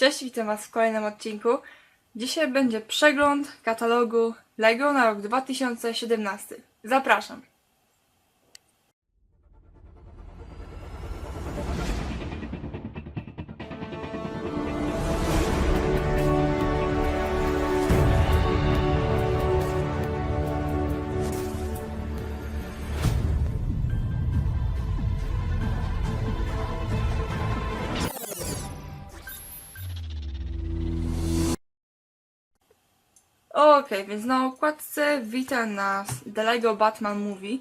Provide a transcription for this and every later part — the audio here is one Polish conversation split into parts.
Cześć, witam Was w kolejnym odcinku. Dzisiaj będzie przegląd katalogu LEGO na rok 2017. Zapraszam. Okej, więc na okładce wita nas The Lego Batman Movie.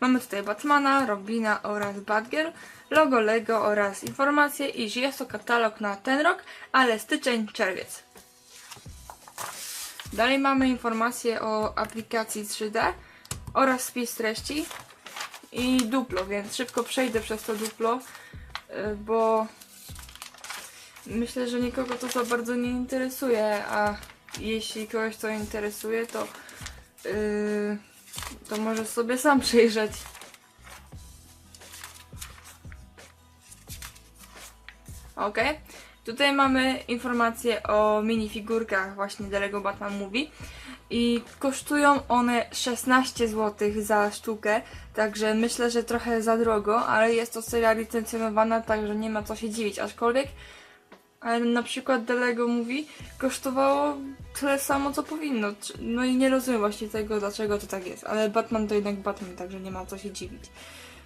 Mamy tutaj Batmana, Robina oraz Batgirl, logo Lego oraz informacje, iż jest to katalog na ten rok, ale styczeń, czerwiec. Dalej mamy informacje o aplikacji 3D oraz spis treści i duplo, więc szybko przejdę przez to duplo, y, bo myślę, że nikogo to za bardzo nie interesuje, a jeśli kogoś to interesuje, to yy, to może sobie sam przejrzeć. Ok. Tutaj mamy informacje o minifigurkach właśnie The Batman Movie i kosztują one 16 zł za sztukę, także myślę, że trochę za drogo, ale jest to seria licencjonowana, także nie ma co się dziwić, aczkolwiek ale na przykład Delego mówi, kosztowało tyle samo, co powinno. No i nie rozumiem właśnie tego, dlaczego to tak jest. Ale Batman to jednak Batman, także nie ma co się dziwić.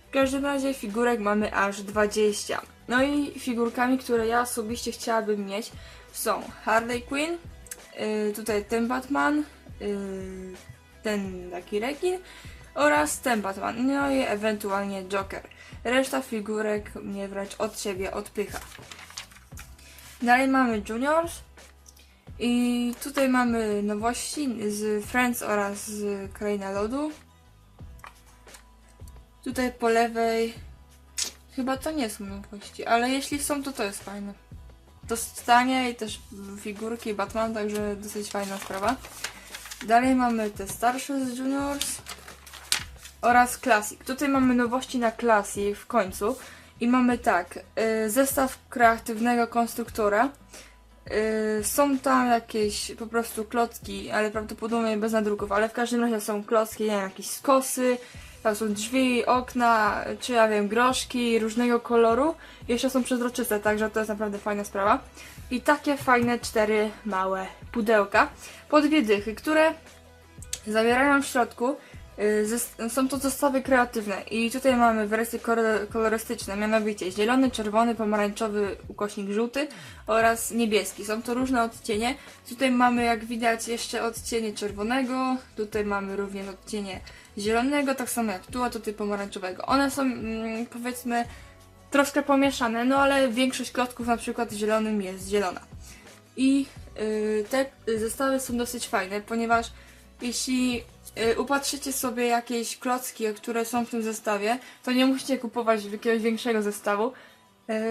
W każdym razie figurek mamy aż 20. No i figurkami, które ja osobiście chciałabym mieć są Harley Quinn, yy, tutaj ten Batman, yy, ten taki rekin oraz ten Batman, no i ewentualnie Joker. Reszta figurek mnie wręcz od siebie odpycha. Dalej mamy Juniors. I tutaj mamy nowości z Friends oraz z Kraina Lodu. Tutaj po lewej chyba to nie są nowości, ale jeśli są, to to jest fajne. To stanie i też figurki Batman, także dosyć fajna sprawa. Dalej mamy te starsze z Juniors oraz Classic. Tutaj mamy nowości na Classic w końcu. I mamy tak, y, zestaw kreatywnego konstruktora. Y, są tam jakieś po prostu klocki, ale prawdopodobnie bez nadruków, ale w każdym razie są klocki, nie wiem, jakieś skosy, tam są drzwi, okna, czy ja wiem, groszki różnego koloru. Jeszcze są przezroczyste, także to jest naprawdę fajna sprawa. I takie fajne cztery małe pudełka po dwie dychy, które zawierają w środku są to zestawy kreatywne i tutaj mamy wersje kolo- kolorystyczne, mianowicie zielony, czerwony, pomarańczowy, ukośnik żółty oraz niebieski. Są to różne odcienie. Tutaj mamy jak widać jeszcze odcienie czerwonego, tutaj mamy również odcienie zielonego, tak samo jak tu, a tutaj pomarańczowego. One są mm, powiedzmy troszkę pomieszane, no ale większość klocków na przykład zielonym jest zielona. I y, te zestawy są dosyć fajne, ponieważ jeśli y, upatrzycie sobie jakieś klocki, które są w tym zestawie, to nie musicie kupować jakiegoś większego zestawu,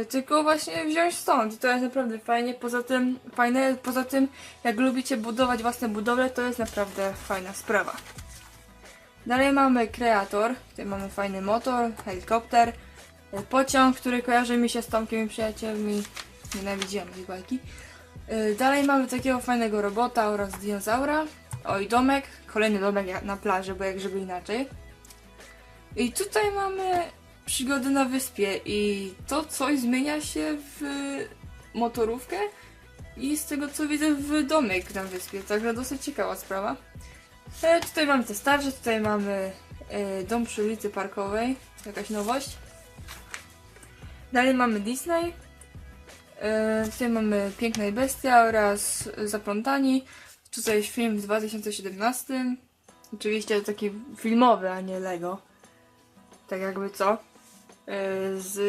y, tylko właśnie wziąć stąd. I to jest naprawdę fajnie. Poza tym, fajne, poza tym, jak lubicie budować własne budowle, to jest naprawdę fajna sprawa. Dalej mamy kreator, tutaj mamy fajny motor, helikopter, y, pociąg, który kojarzy mi się z Tomkiem i przyjaciółmi. Nienawidziłam tej bajki. Dalej mamy takiego fajnego robota oraz dinozaura. Oj, domek. Kolejny domek na plaży, bo jak żeby inaczej. I tutaj mamy przygody na wyspie i to coś zmienia się w motorówkę i z tego co widzę w domek na wyspie, także dosyć ciekawa sprawa. E, tutaj mamy te starsze, tutaj mamy e, dom przy ulicy Parkowej, jakaś nowość. Dalej mamy Disney. E, tutaj mamy Piękna i Bestia oraz Zaplątani. Tutaj jest film w 2017. Oczywiście taki filmowy, a nie Lego. Tak jakby co. E, Z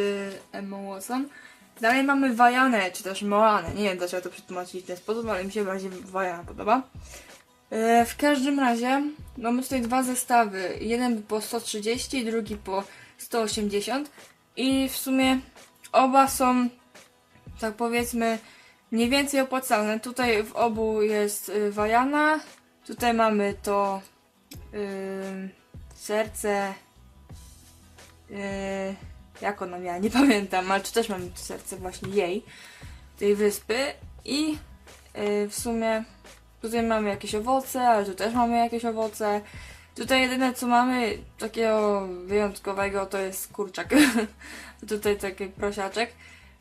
Emma Watson. Dalej mamy Wajanę, czy też Moanę. Nie wiem dlaczego to przetłumaczyć w ten sposób, ale mi się bardziej Wajana podoba. E, W każdym razie mamy tutaj dwa zestawy. Jeden po 130, drugi po 180. I w sumie oba są, tak powiedzmy, mniej więcej opłacalne. Tutaj w obu jest y, Wajana. Tutaj mamy to y, serce. Y, jak ona miała? Nie pamiętam, ale czy też mamy serce właśnie jej, tej wyspy. I yy, w sumie tutaj mamy jakieś owoce, ale tu też mamy jakieś owoce. Tutaj jedyne co mamy takiego wyjątkowego to jest kurczak. tutaj taki prosiaczek.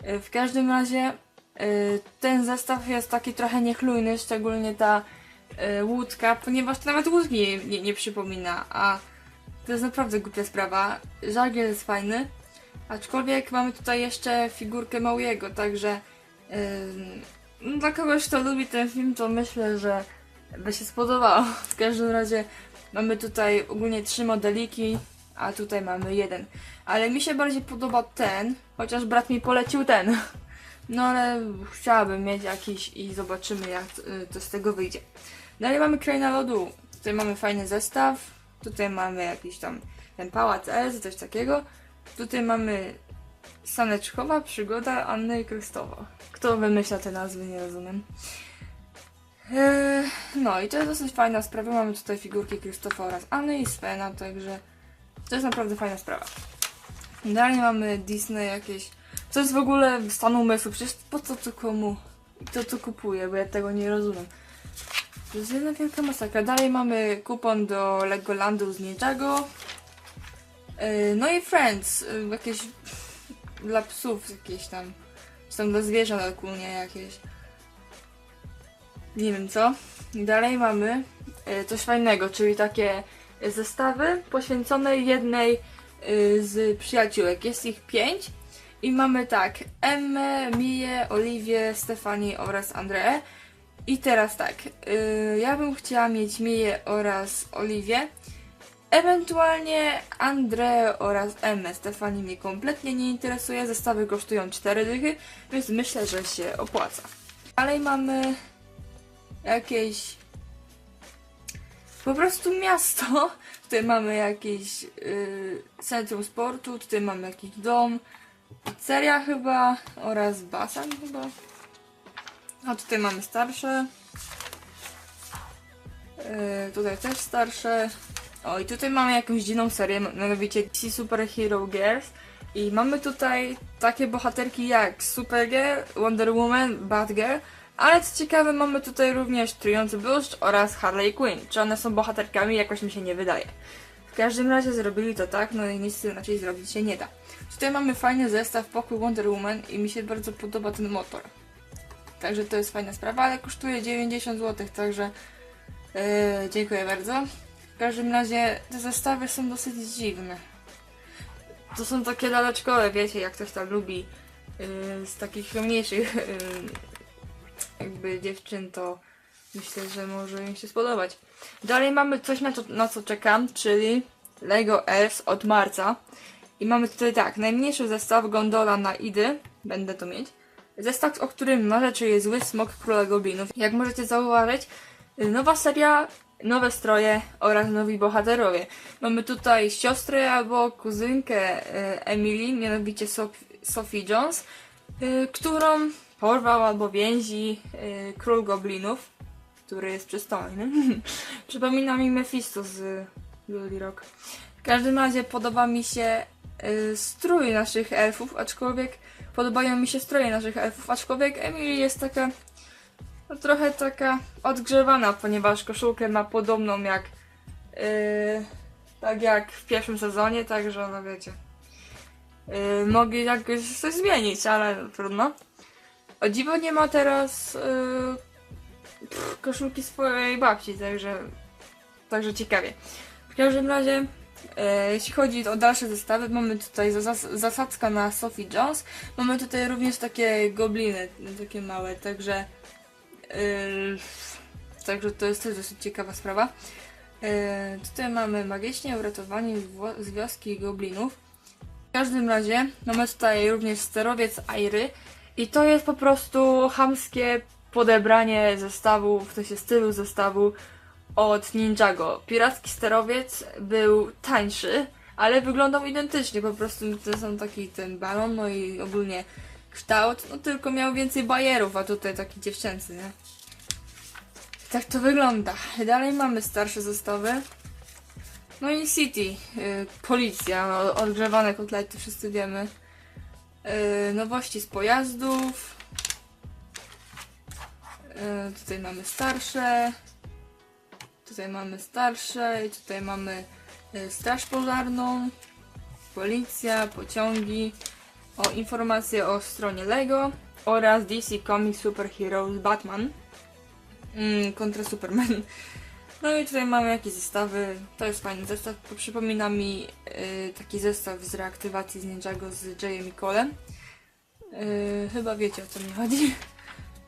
W każdym razie ten zestaw jest taki trochę niechlujny, szczególnie ta yy, łódka, ponieważ to nawet łódki nie, nie, nie przypomina, a to jest naprawdę głupia sprawa. Żagiel jest fajny, aczkolwiek mamy tutaj jeszcze figurkę Mauiego, także yy, dla kogoś, kto lubi ten film, to myślę, że by się spodobało. W każdym razie mamy tutaj ogólnie trzy modeliki, a tutaj mamy jeden. Ale mi się bardziej podoba ten, chociaż brat mi polecił ten. No ale chciałabym mieć jakiś i zobaczymy jak y, to z tego wyjdzie. Dalej mamy Kraina Lodu. Tutaj mamy fajny zestaw. Tutaj mamy jakiś tam ten pałac Elzy, coś takiego. Tutaj mamy Saneczkowa przygoda Anny i Krzysztofa. Kto wymyśla te nazwy, nie rozumiem. Eee, no i to jest dosyć fajna sprawa. Mamy tutaj figurki Krzysztofa oraz Anny i Svena, także to jest naprawdę fajna sprawa. Dalej mamy Disney jakieś. To jest w ogóle stan umysłu, przecież po co to komu? Kto to kupuje, bo ja tego nie rozumiem. To jest jedna wielka masakra. Dalej mamy kupon do Legolandu z Ninjago. Yy, No i Friends, yy, jakieś dla psów jakieś tam, czy tam dla zwierząt ogólnie jakieś. Nie wiem co. I Dalej mamy yy, coś fajnego, czyli takie zestawy poświęcone jednej z przyjaciółek. Jest ich pięć. I mamy tak, Emmę, Miję, Oliwię, Stefanię oraz Andreę. I teraz tak, yy, ja bym chciała mieć Miję oraz Oliwię. Ewentualnie Andrę oraz Emmę. Stefani mnie kompletnie nie interesuje. Zestawy kosztują 4 dychy, więc myślę, że się opłaca. Dalej mamy jakieś po prostu miasto. Tutaj mamy jakieś yy, centrum sportu, tutaj mamy jakiś dom, pizzeria chyba oraz basen chyba. A tutaj mamy starsze. Yy, tutaj też starsze. O i tutaj mamy jakąś dziwną serię, mianowicie DC Super Hero Girls. I mamy tutaj takie bohaterki jak Supergirl, Wonder Woman, Batgirl. Ale co ciekawe, mamy tutaj również Trujący Bluszcz oraz Harley Quinn. Czy one są bohaterkami? Jakoś mi się nie wydaje. W każdym razie zrobili to tak, no i nic inaczej zrobić się nie da. Tutaj mamy fajny zestaw pokój Wonder Woman i mi się bardzo podoba ten motor. Także to jest fajna sprawa, ale kosztuje 90 zł, także yy, dziękuję bardzo. W każdym razie te zestawy są dosyć dziwne. To są takie laleczkowe, wiecie, jak ktoś tam lubi yy, z takich mniejszych yy, jakby dziewczyn, to myślę, że może im się spodobać. Dalej mamy coś, na, to, na co czekam, czyli Lego Elves od marca. I mamy tutaj tak, najmniejszy zestaw gondola na Idy, będę to mieć. Zestaw, o którym marzę, czyli Zły Smok Króla Goblinów. Jak możecie zauważyć, nowa seria, nowe stroje oraz nowi bohaterowie. Mamy tutaj siostrę albo kuzynkę y, Emily, mianowicie Sophie Jones, y, którą porwał albo więzi y, Król Goblinów, który jest przystojny. Przypomina mi Mephisto z Lily Rock. W każdym razie podoba mi się y, strój naszych elfów, aczkolwiek podobają mi się stroje naszych elfów, aczkolwiek Emily jest taka no, trochę taka odgrzewana, ponieważ koszulkę ma podobną jak yy, tak jak w pierwszym sezonie, także no wiecie. Yy, mogli jakoś coś zmienić, ale trudno. O dziwo nie ma teraz yy, pff, koszulki swojej babci, także także ciekawie. W każdym razie E, jeśli chodzi o dalsze zestawy, mamy tutaj zas- zasadzka na Sophie Jones. Mamy tutaj również takie gobliny, takie małe, także e, także to jest też dosyć ciekawa sprawa. E, tutaj mamy magicznie uratowanie wło- z wioski goblinów. W każdym razie mamy tutaj również sterowiec Airy i to jest po prostu chamskie podebranie zestawu, w sensie stylu zestawu od Ninjago. Piracki sterowiec był tańszy, ale wyglądał identycznie, po prostu to są taki ten balon, no i ogólnie kształt, no tylko miał więcej bajerów, a tutaj taki dziewczęcy, nie? Tak to wygląda. Dalej mamy starsze zestawy. No i City, y, policja, no, odgrzewane kotlety, wszyscy wiemy. Y, nowości z pojazdów. E, tutaj mamy starsze. Tutaj mamy starsze i tutaj mamy e, straż pożarną, policja, pociągi, o informacje o stronie Lego oraz DC Comics Super Heroes Batman mm, kontra Superman. No i tutaj mamy jakieś zestawy. To jest fajny zestaw. Przypomina mi y, taki zestaw z reaktywacji z Ninjago z Jayem i Colem. Y, chyba wiecie o co mi chodzi.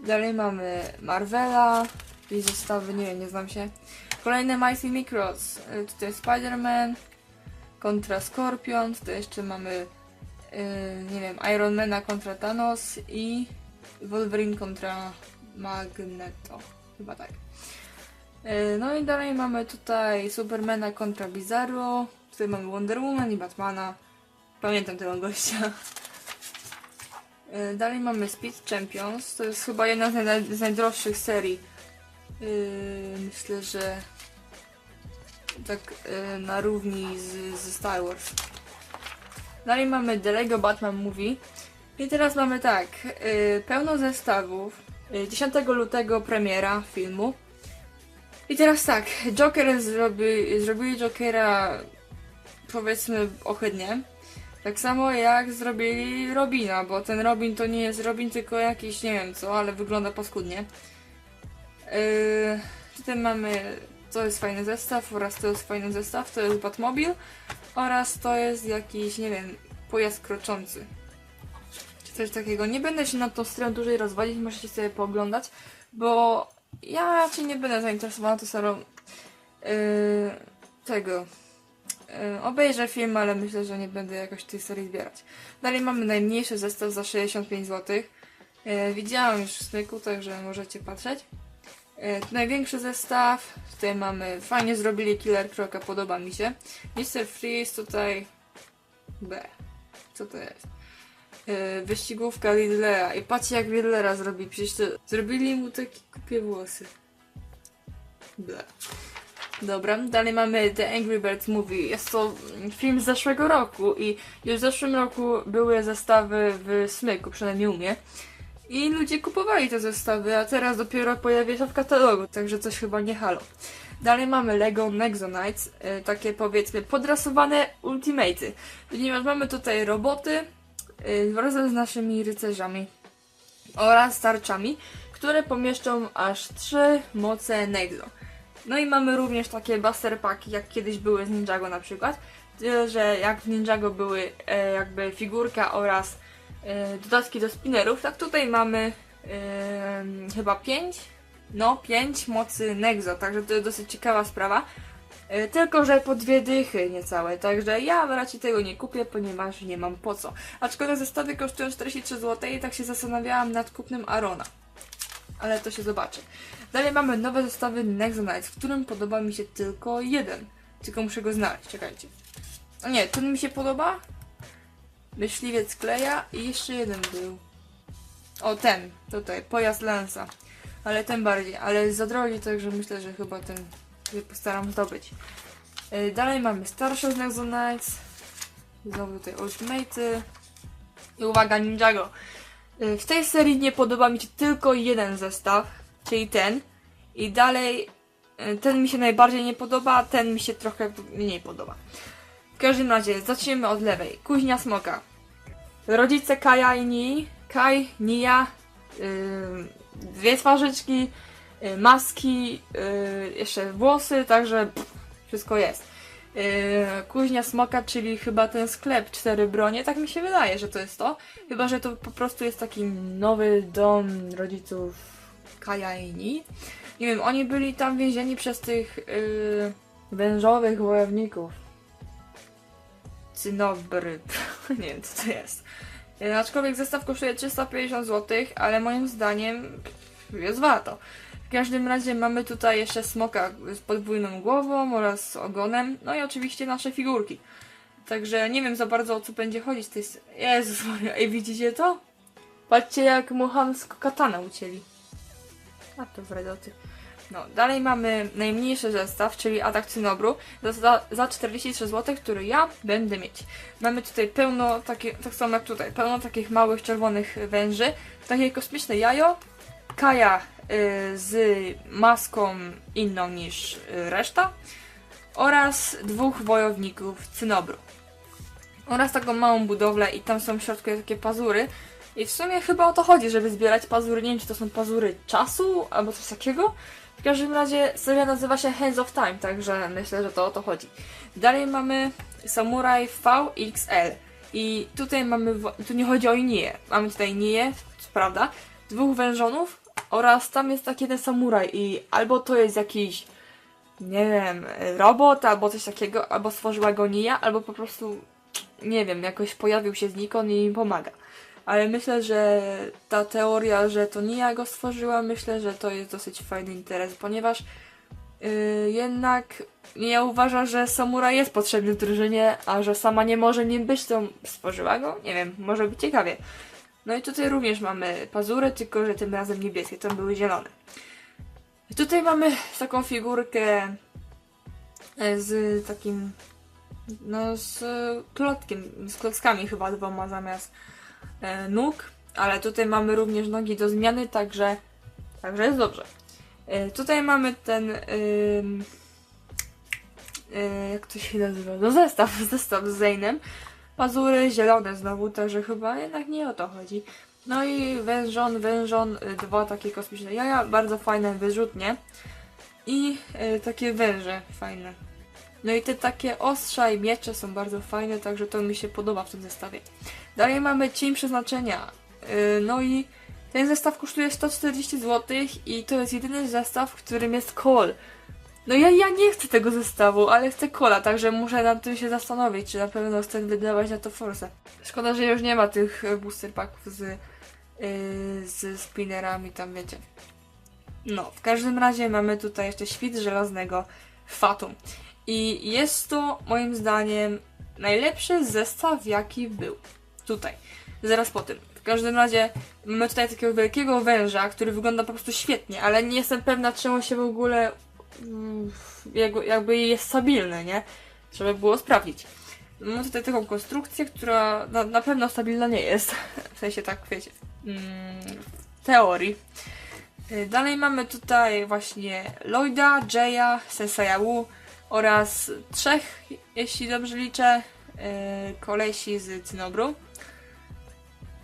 Dalej mamy Marvela. I zestawy, nie wiem, nie znam się. Kolejne Mighty Micros. Y, tutaj Spider-Man kontra Scorpion. Tutaj jeszcze mamy y, nie wiem, Ironmana kontra Thanos i Wolverine kontra Magneto. Chyba tak. E, No i dalej mamy tutaj Supermana kontra Bizarro. Tutaj mamy Wonder Woman i Batmana. Pamiętam tego gościa. E, Dalej mamy Speed Champions. To jest chyba jedna z, naj- z najdroższych serii. Yy, Myślę, że tak yy, na równi z, ze Star Wars. Dalej mamy The Lego Batman Movie. I teraz mamy tak, pełno zestawów. Yy, 10 lutego premiera filmu. I teraz tak, Joker zrobi, zrobili Jokera powiedzmy ohydnie. Tak samo jak zrobili Robina, bo ten Robin to nie jest Robin, tylko jakiś nie wiem co, ale wygląda paskudnie. Yy, tutaj mamy, to jest fajny zestaw oraz to jest fajny zestaw, to jest Batmobil oraz to jest jakiś, nie wiem, pojazd kroczący. Czy coś takiego. Nie będę się na tą stronę dłużej rozwodzić, możecie sobie pooglądać, bo ja raczej nie będę zainteresowana tą starą yy, tego. Yy, obejrzę film, ale myślę, że nie będę jakoś tej serii zbierać. Dalej mamy najmniejszy zestaw za 65 zł. Yy, widziałam już w smyku, także możecie patrzeć. Yy, największy zestaw. Tutaj mamy, fajnie zrobili Killer Croca, podoba mi się. Mr. Freeze tutaj... B. Co to jest? Wyścigówka Riddlera. I patrzcie jak Riddlera zrobi. Przecież to zrobili mu takie kupie włosy. Ble. Dobra, dalej mamy The Angry Birds Movie. Jest to film z zeszłego roku i już w zeszłym roku były zestawy w Smyku, przynajmniej u mnie. I ludzie kupowali te zestawy, a teraz dopiero pojawia się w katalogu, także coś chyba nie halo. Dalej mamy Lego Nexonites, y, takie powiedzmy podrasowane ultimaty. Ponieważ mamy tutaj roboty y, razem z naszymi rycerzami oraz tarczami, które pomieszczą aż trzy moce Nexo. No i mamy również takie Buster Packi, jak kiedyś były z Ninjago na przykład. Tyle, że jak w Ninjago były e, jakby figurka oraz e, dodatki do spinnerów, tak tutaj mamy e, chyba 5, no 5 mocy Nexo, także to jest dosyć ciekawa sprawa. E, tylko, że po dwie dychy niecałe, także ja raczej tego nie kupię, ponieważ nie mam po co. Aczkolwiek zestawy kosztują 43 zł i tak się zastanawiałam nad kupnem Arona. Ale to się zobaczy. Dalej mamy nowe zestawy Nexonites, w którym podoba mi się tylko jeden. Tylko muszę go znaleźć, czekajcie. O nie, ten mi się podoba. Myśliwiec kleja i jeszcze jeden był. O, ten, tutaj, pojazd Lansa. Ale ten bardziej, ale za drogi, także myślę, że chyba ten się postaram zdobyć. Yy, Dalej mamy starsze z Nexonites. Znowu tutaj Ultimate. I uwaga, Ninjago. Yy, W tej serii nie podoba mi się tylko jeden zestaw, czyli ten. I dalej y, ten mi się najbardziej nie podoba, a ten mi się trochę mniej podoba. W każdym razie, zacznijmy od lewej. Kuźnia Smoka. Rodzice Kaja i Nii. Kaj, Nia. Yy, dwie twarzyczki, yy, maski, yy, jeszcze włosy, także pff, wszystko jest. Yy, Kuźnia Smoka, czyli chyba ten sklep Cztery Bronie, tak mi się wydaje, że to jest to. Chyba, że to po prostu jest taki nowy dom rodziców Kaja i Nii. Nie wiem, oni byli tam więzieni przez tych yy, wężowych wojowników. Cynobry. nie wiem, co to jest. Yy, aczkolwiek zestaw kosztuje 350 zł, ale moim zdaniem jest warto. W każdym razie mamy tutaj jeszcze smoka z podwójną głową oraz ogonem, no i oczywiście nasze figurki. Także nie wiem za bardzo o co będzie chodzić. To jest... Jezus Maria, widzicie to? Patrzcie jak mu chamsko katana ucięli. A to wredoty. No, dalej mamy najmniejszy zestaw, czyli atak cynobru za, za, za 43 zł, który ja będę mieć. Mamy tutaj pełno, takie, tak samo jak tutaj, pełno takich małych czerwonych węży, takie kosmiczne jajo, Kaja z maską inną niż y, reszta oraz dwóch wojowników cynobru. Oraz taką małą budowlę i tam są w środku takie pazury. I w sumie chyba o to chodzi, żeby zbierać pazury. Nie wiem, czy to są pazury czasu albo coś takiego. W każdym razie seria nazywa się Hands of Time, także myślę, że to o to chodzi. Dalej mamy Samurai VXL. I tutaj mamy, tu nie chodzi o Inię. Mamy tutaj co prawda, dwóch wężonów oraz tam jest taki jeden samuraj i albo to jest jakiś, nie wiem, robot albo coś takiego, albo stworzyła go Nia, albo po prostu, nie wiem, jakoś pojawił się znikąd i im pomaga. Ale myślę, że ta teoria, że to Nia go stworzyła, myślę, że to jest dosyć fajny interes, ponieważ yy, jednak ja uważa, że samuraj jest potrzebny w drużynie, a że sama nie może nim być, to stworzyła go? Nie wiem, może być ciekawie. No i tutaj również mamy pazury, tylko że tym razem niebieskie, to były zielone. I tutaj mamy taką figurkę e, z takim, no z klockiem, z klockami chyba dwoma zamiast nóg, ale tutaj mamy również nogi do zmiany, także, także jest dobrze. E, tutaj mamy ten, e, jak to się nazywa, no zestaw, zestaw z Zainem. Pazury zielone znowu, także chyba jednak nie o to chodzi. No i wężon, wężon, y, dwa takie kosmiczne jaja, bardzo fajne wyrzutnie. I y, takie węże fajne. No i te takie ostrza i miecze są bardzo fajne, także to mi się podoba w tym zestawie. Dalej mamy cień przeznaczenia. Y, no i ten zestaw kosztuje 140 zł i to jest jedyny zestaw, w którym jest kol. No ja, ja nie chcę tego zestawu, ale chcę kola, także muszę nad tym się zastanowić, czy na pewno chcę wydawać na to forsę. Szkoda, że już nie ma tych e, booster packów z, yy, z spinnerami, tam wiecie. No, w każdym razie mamy tutaj jeszcze świt żelaznego Fatum. I jest to moim zdaniem najlepszy zestaw, jaki był. Tutaj. Zaraz po tym. W każdym razie mamy tutaj takiego wielkiego węża, który wygląda po prostu świetnie, ale nie jestem pewna, czy on się w ogóle mm, jakby, jest stabilny, nie? Trzeba było sprawdzić. Mamy tutaj taką konstrukcję, która na, na pewno stabilna nie jest. W sensie tak, wiecie, mm, w teorii. Y, Dalej mamy tutaj właśnie Lloyda, Jaya, Senseiya Wu oraz trzech, jeśli dobrze liczę, yy, kolesi z Cynobru.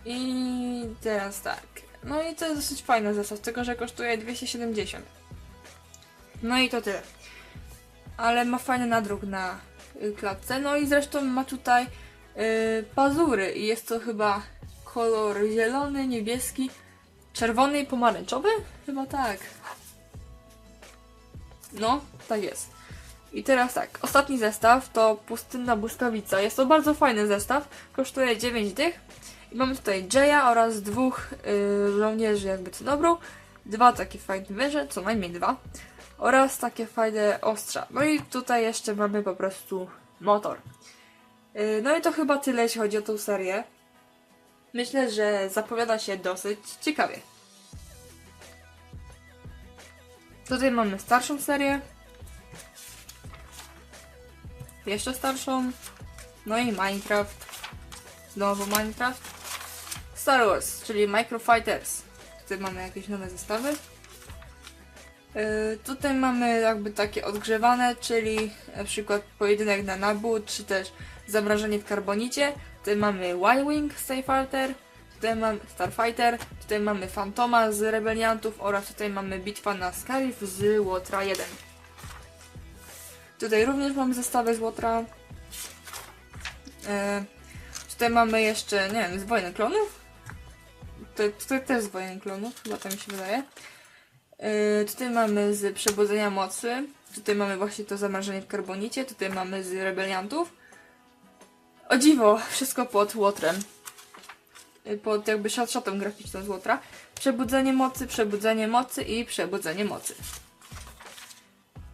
I teraz tak. No i to jest dosyć fajny zestaw, tylko że kosztuje 270. No i to tyle. Ale ma fajny nadruk na y, klatce. No i zresztą ma tutaj y, pazury i jest to chyba kolor zielony, niebieski, czerwony i pomarańczowy? Chyba tak. No, tak jest. I teraz tak, ostatni zestaw to pustynna błyskawica. Jest to bardzo fajny zestaw, kosztuje 9 dych. I mamy tutaj Jaya oraz dwóch y, żołnierzy jakby cynobru. Dwa takie fajne węże, co najmniej dwa. Oraz takie fajne ostrza. No i tutaj jeszcze mamy po prostu motor. Y, no i to chyba tyle, jeśli chodzi o tą serię. Myślę, że zapowiada się dosyć ciekawie. Tutaj mamy starszą serię. Jeszcze starszą. No i Minecraft. Znowu Minecraft. Star Wars, czyli Micro Fighters. Tutaj mamy jakieś nowe zestawy. Yy, tutaj mamy jakby takie odgrzewane, czyli na przykład pojedynek na Nabu, czy też zamrażanie w karbonicie. Tutaj mamy Y-Wing Starfighter, tutaj mamy Starfighter, tutaj mamy Fantoma z Rebeliantów oraz tutaj mamy bitwa na Scarif z Łotra 1. Tutaj również mamy zestawy z Łotra. Yy, tutaj mamy jeszcze, nie wiem, z Wojny Klonów. Tutaj, tutaj też z Wojen Klonów, chyba tak mi się wydaje. Yy, tutaj mamy z Przebudzenia Mocy. Tutaj mamy właśnie to zamrażenie w karbonicie. Tutaj mamy z Rebeliantów. O dziwo, wszystko pod łotrem. Yy, Pod jakby shotem graficzną z łotra. Przebudzenie mocy, przebudzenie mocy i przebudzenie mocy.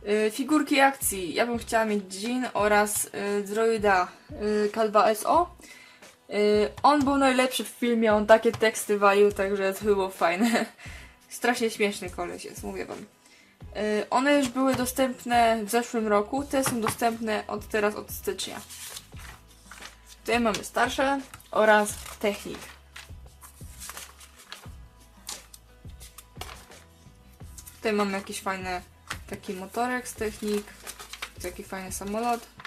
Yy, figurki akcji. Ja bym chciała mieć Jean oraz yy, droida yy, K2SO. Yy, on był najlepszy w filmie, on takie teksty walił, także to było fajne. Strasznie śmieszny koleś jest, mówię wam. Yy, one już były dostępne w zeszłym roku, te są dostępne od teraz, od stycznia. Tutaj mamy starsze oraz technik. Tutaj mamy jakieś fajne taki motorek z technik. Taki fajny samolot.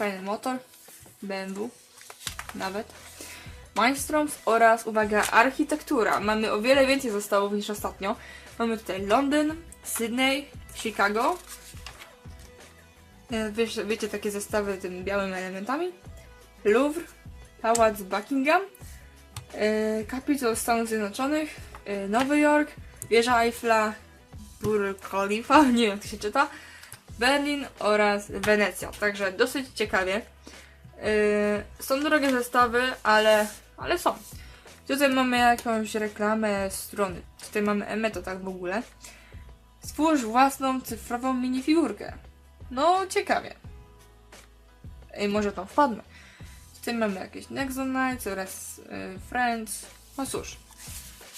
Fajny motor. BMW. Nawet. Mindstroms oraz, uwaga, architektura. Mamy o wiele więcej zestawów niż ostatnio. Mamy tutaj Londyn, Sydney, Chicago. E, Wiesz, wiecie, takie zestawy tymi białymi elementami. Louvre, Pałac Buckingham, e, Kapitol Stanów Zjednoczonych, e, Nowy Jork, Wieża Eiffla, Burj Khalifa, nie wiem jak to się czyta, Berlin oraz Wenecja. Także dosyć ciekawie. Yy, są drogie zestawy, ale, ale są. Tutaj mamy jakąś reklamę strony. Tutaj mamy Emeto tak w ogóle. Stwórz własną cyfrową minifigurkę. No, ciekawie. Ej, może tam wpadnę. Tutaj mamy jakieś Nexonites oraz yy, Friends. No cóż.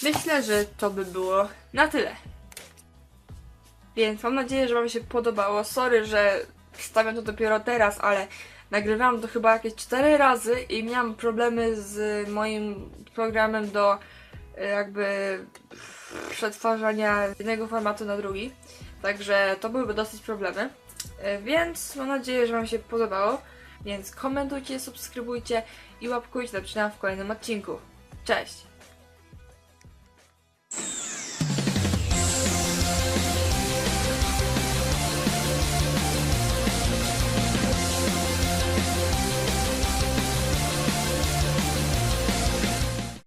Myślę, że to by było na tyle. Więc mam nadzieję, że Wam się podobało. Sorry, że wstawiam to dopiero teraz, ale nagrywałam to chyba jakieś 4 razy i miałam problemy z moim programem do e, jakby przetwarzania jednego formatu na drugi. Także to byłyby dosyć problemy. E, Więc mam nadzieję, że Wam się podobało. Więc komentujcie, subskrybujcie i łapkujcie. Zaczynam w kolejnym odcinku. Cześć!